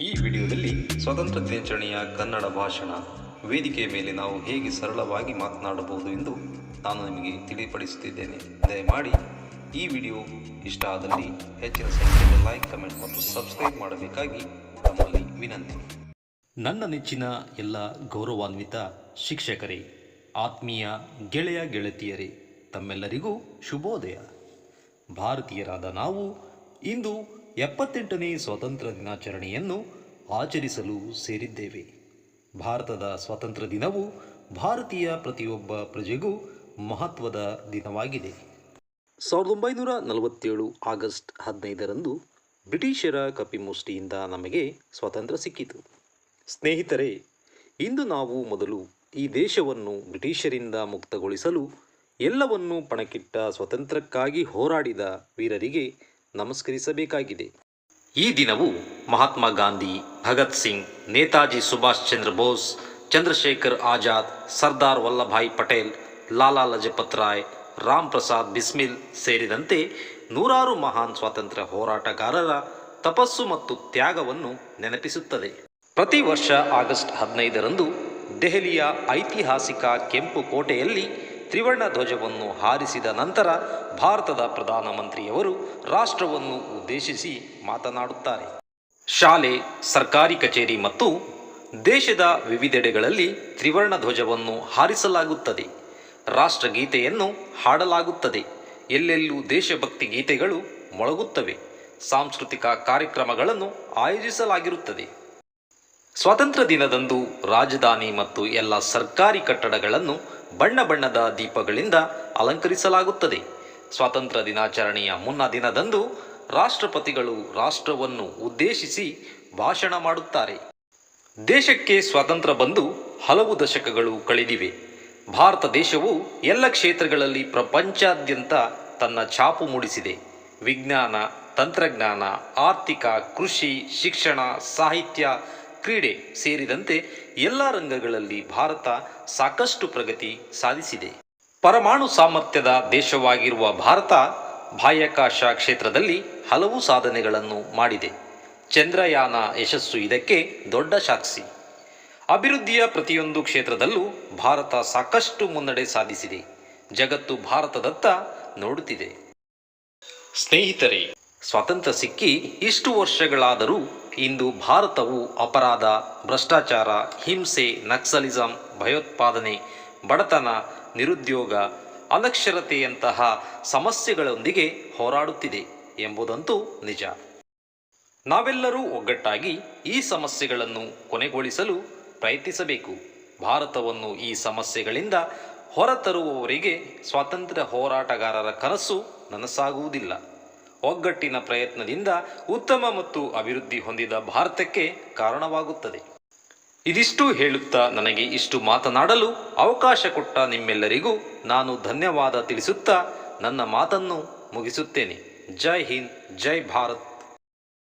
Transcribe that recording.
ಈ ವಿಡಿಯೋದಲ್ಲಿ ಸ್ವತಂತ್ರ ದಿನಾಚರಣೆಯ ಕನ್ನಡ ಭಾಷಣ. ವೇದಿಕೆಯ ಮೇಲೆ ನಾವು ಹೇಗೆ ಸರಳವಾಗಿ ಮಾತನಾಡಬಹುದು ಎಂದು ನಾನು ನಿಮಗೆ ತಿಳಿಪಡಿಸುತ್ತಿದ್ದೇನೆ. ದಯಮಾಡಿ ಈ ವಿಡಿಯೋ ಇಷ್ಟ ಆದಲ್ಲಿ ಹೆಚ್ಚಿನ ಸಂಖ್ಯೆಯಲ್ಲಿ ಲೈಕ್, ಕಮೆಂಟ್ ಮತ್ತು ಸಬ್ಸ್ಕ್ರೈಬ್ ಮಾಡಬೇಕಾಗಿ ನಮ್ಮಲ್ಲಿ ವಿನಂತಿ. ನನ್ನ ನೆಚ್ಚಿನ ಎಲ್ಲ ಗೌರವಾನ್ವಿತ ಶಿಕ್ಷಕರೇ, ಆತ್ಮೀಯ ಗೆಳೆಯ ಗೆಳತಿಯರೇ, ತಮ್ಮೆಲ್ಲರಿಗೂ ಶುಭೋದಯ. ಭಾರತೀಯರಾದ ನಾವು ಇಂದು ಎಪ್ಪತ್ತೆಂಟನೇ ಸ್ವಾತಂತ್ರ್ಯ ದಿನಾಚರಣೆಯನ್ನು ಆಚರಿಸಲು ಸೇರಿದ್ದೇವೆ. ಭಾರತದ ಸ್ವಾತಂತ್ರ್ಯ ದಿನವು ಭಾರತೀಯ ಪ್ರತಿಯೊಬ್ಬ ಪ್ರಜೆಗೂ ಮಹತ್ವದ ದಿನವಾಗಿದೆ. ಸಾವಿರದ ಒಂಬೈನೂರ ನಲವತ್ತೇಳು ಆಗಸ್ಟ್ ಹದಿನೈದರಂದು ಬ್ರಿಟಿಷರ ಕಪಿಮುಷ್ಟಿಯಿಂದ ನಮಗೆ ಸ್ವಾತಂತ್ರ್ಯ ಸಿಕ್ಕಿತು. ಸ್ನೇಹಿತರೆ, ಇಂದು ನಾವು ಮೊದಲು ಈ ದೇಶವನ್ನು ಬ್ರಿಟಿಷರಿಂದ ಮುಕ್ತಗೊಳಿಸಲು ಎಲ್ಲವನ್ನೂ ಪಣಕ್ಕಿಟ್ಟ ಸ್ವಾತಂತ್ರ್ಯಕ್ಕಾಗಿ ಹೋರಾಡಿದ ವೀರರಿಗೆ ನಮಸ್ಕರಿಸಬೇಕಾಗಿದೆ. ಈ ದಿನವು ಮಹಾತ್ಮ ಗಾಂಧಿ, ಭಗತ್ ಸಿಂಗ್, ನೇತಾಜಿ ಸುಭಾಷ್ ಚಂದ್ರ ಬೋಸ್, ಚಂದ್ರಶೇಖರ್ ಆಜಾದ್, ಸರ್ದಾರ್ ವಲ್ಲಭಾಯ್ ಪಟೇಲ್, ಲಾಲಾ ಲಜಪತ್ ರಾಯ್, ರಾಮ್ ಪ್ರಸಾದ್ ಬಿಸ್ಮಿಲ್ ಸೇರಿದಂತೆ ನೂರಾರು ಮಹಾನ್ ಸ್ವಾತಂತ್ರ್ಯ ಹೋರಾಟಗಾರರ ತಪಸ್ಸು ಮತ್ತು ತ್ಯಾಗವನ್ನು ನೆನಪಿಸುತ್ತದೆ. ಪ್ರತಿ ವರ್ಷ ಆಗಸ್ಟ್ ಹದಿನೈದರಂದು ದೆಹಲಿಯ ಐತಿಹಾಸಿಕ ಕೆಂಪು ಕೋಟೆಯಲ್ಲಿ ತ್ರಿವರ್ಣ ಧ್ವಜವನ್ನು ಹಾರಿಸಿದ ನಂತರ ಭಾರತದ ಪ್ರಧಾನಮಂತ್ರಿಯವರು ರಾಷ್ಟ್ರವನ್ನು ಉದ್ದೇಶಿಸಿ ಮಾತನಾಡುತ್ತಾರೆ. ಶಾಲೆ, ಸರ್ಕಾರಿ ಕಚೇರಿ ಮತ್ತು ದೇಶದ ವಿವಿಧೆಡೆಗಳಲ್ಲಿ ತ್ರಿವರ್ಣ ಧ್ವಜವನ್ನು ಹಾರಿಸಲಾಗುತ್ತದೆ. ರಾಷ್ಟ್ರಗೀತೆಯನ್ನು ಹಾಡಲಾಗುತ್ತದೆ. ಎಲ್ಲೆಲ್ಲೂ ದೇಶಭಕ್ತಿ ಗೀತೆಗಳು ಮೊಳಗುತ್ತವೆ. ಸಾಂಸ್ಕೃತಿಕ ಕಾರ್ಯಕ್ರಮಗಳನ್ನು ಆಯೋಜಿಸಲಾಗಿರುತ್ತದೆ. ಸ್ವಾತಂತ್ರ್ಯ ದಿನದಂದು ರಾಜಧಾನಿ ಮತ್ತು ಎಲ್ಲ ಸರ್ಕಾರಿ ಕಟ್ಟಡಗಳನ್ನು ಬಣ್ಣ ಬಣ್ಣದ ದೀಪಗಳಿಂದ ಅಲಂಕರಿಸಲಾಗುತ್ತದೆ. ಸ್ವಾತಂತ್ರ್ಯ ದಿನಾಚರಣೆಯ ಮುನ್ನ ದಿನದಂದು ರಾಷ್ಟ್ರಪತಿಗಳು ರಾಷ್ಟ್ರವನ್ನು ಉದ್ದೇಶಿಸಿ ಭಾಷಣ ಮಾಡುತ್ತಾರೆ. ದೇಶಕ್ಕೆ ಸ್ವಾತಂತ್ರ್ಯ ಬಂದು ಹಲವು ದಶಕಗಳು ಕಳೆದಿವೆ. ಭಾರತ ದೇಶವು ಎಲ್ಲ ಕ್ಷೇತ್ರಗಳಲ್ಲಿ ಪ್ರಪಂಚಾದ್ಯಂತ ತನ್ನ ಛಾಪು ಮೂಡಿಸಿದೆ. ವಿಜ್ಞಾನ, ತಂತ್ರಜ್ಞಾನ, ಆರ್ಥಿಕ, ಕೃಷಿ, ಶಿಕ್ಷಣ, ಸಾಹಿತ್ಯ ಕ್ರೀಡೆ ಸೇರಿದಂತೆ ಎಲ್ಲ ರಂಗಗಳಲ್ಲಿ ಭಾರತ ಸಾಕಷ್ಟು ಪ್ರಗತಿ ಸಾಧಿಸಿದೆ. ಪರಮಾಣು ಸಾಮರ್ಥ್ಯದ ದೇಶವಾಗಿರುವ ಭಾರತ ಬಾಹ್ಯಾಕಾಶ ಕ್ಷೇತ್ರದಲ್ಲಿ ಹಲವು ಸಾಧನೆಗಳನ್ನು ಮಾಡಿದೆ. ಚಂದ್ರಯಾನ ಯಶಸ್ಸು ಇದಕ್ಕೆ ದೊಡ್ಡ ಸಾಕ್ಷಿ. ಅಭಿವೃದ್ಧಿಯ ಪ್ರತಿಯೊಂದು ಕ್ಷೇತ್ರದಲ್ಲೂ ಭಾರತ ಸಾಕಷ್ಟು ಮುನ್ನಡೆ ಸಾಧಿಸಿದೆ. ಜಗತ್ತು ಭಾರತದತ್ತ ನೋಡುತ್ತಿದೆ. ಸ್ನೇಹಿತರೆ, ಸ್ವಾತಂತ್ರ್ಯ ಸಿಕ್ಕಿ ಇಷ್ಟು ವರ್ಷಗಳಾದರೂ ಇಂದು ಭಾರತವು ಅಪರಾಧ, ಭ್ರಷ್ಟಾಚಾರ, ಹಿಂಸೆ, ನಕ್ಸಲಿಸಂ, ಭಯೋತ್ಪಾದನೆ, ಬಡತನ, ನಿರುದ್ಯೋಗ, ಅನಕ್ಷರತೆಯಂತಹ ಸಮಸ್ಯೆಗಳೊಂದಿಗೆ ಹೋರಾಡುತ್ತಿದೆ ಎಂಬುದಂತೂ ನಿಜ. ನಾವೆಲ್ಲರೂ ಒಗ್ಗಟ್ಟಾಗಿ ಈ ಸಮಸ್ಯೆಗಳನ್ನು ಕೊನೆಗೊಳಿಸಲು ಪ್ರಯತ್ನಿಸಬೇಕು. ಭಾರತವನ್ನು ಈ ಸಮಸ್ಯೆಗಳಿಂದ ಹೊರತರುವವರಿಗೆ ಸ್ವಾತಂತ್ರ್ಯ ಹೋರಾಟಗಾರರ ಕನಸು ನನಸಾಗುವುದಿಲ್ಲ. ಒಗ್ಗಟ್ಟಿನ ಪ್ರಯತ್ನದಿಂದ ಉತ್ತಮ ಮತ್ತು ಅಭಿವೃದ್ಧಿ ಹೊಂದಿದ ಭಾರತಕ್ಕೆ ಕಾರಣವಾಗುತ್ತದೆ. ಇದಿಷ್ಟು ಹೇಳುತ್ತಾ ನನಗೆ ಇಷ್ಟು ಮಾತನಾಡಲು ಅವಕಾಶ ಕೊಟ್ಟ ನಿಮ್ಮೆಲ್ಲರಿಗೂ ನಾನು ಧನ್ಯವಾದ ತಿಳಿಸುತ್ತಾ ನನ್ನ ಮಾತನ್ನು ಮುಗಿಸುತ್ತೇನೆ. ಜೈ ಹಿಂದ್, ಜೈ ಭಾರತ್.